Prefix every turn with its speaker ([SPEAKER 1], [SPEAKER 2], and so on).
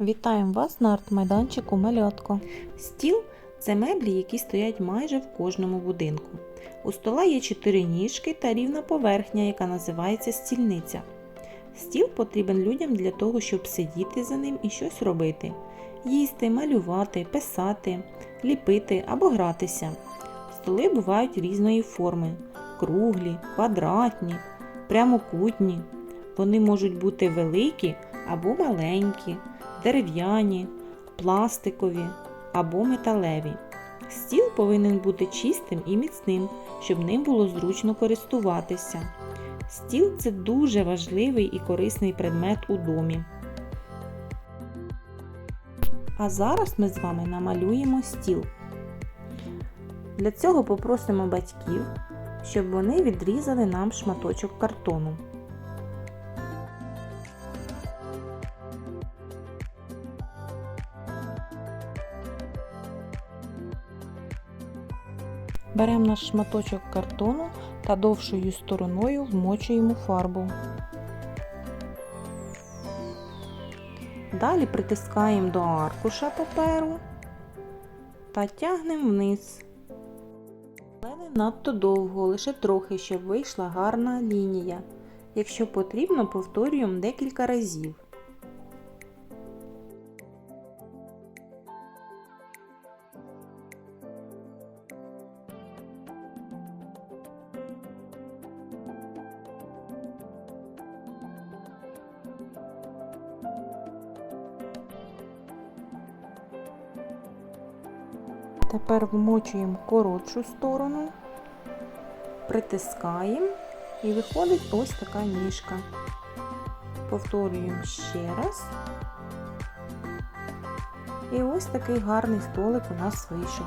[SPEAKER 1] Вітаємо вас на арт-майданчику Малятко.
[SPEAKER 2] Стіл це меблі, які стоять майже в кожному будинку. У стола є чотири ніжки та рівна поверхня, яка називається стільниця. Стіл потрібен людям для того, щоб сидіти за ним і щось робити: їсти, малювати, писати, ліпити або гратися. Столи бувають різної форми: круглі, квадратні, прямокутні. Вони можуть бути великі або маленькі, дерев'яні, пластикові або металеві. Стіл повинен бути чистим і міцним, щоб ним було зручно користуватися. Стіл це дуже важливий і корисний предмет у домі. А зараз ми з вами намалюємо стіл. Для цього попросимо батьків, щоб вони відрізали нам шматочок картону.
[SPEAKER 1] Беремо наш шматочок картону та довшою стороною вмочуємо фарбу.
[SPEAKER 2] Далі притискаємо до аркуша паперу та тягнемо вниз. Але не надто довго, лише трохи, щоб вийшла гарна лінія. Якщо потрібно, повторюємо декілька разів.
[SPEAKER 1] Тепер вмочуємо коротшу сторону,
[SPEAKER 2] Притискаємо і виходить ось така ніжка. Повторюємо ще раз. І ось такий гарний столик у нас вийшов.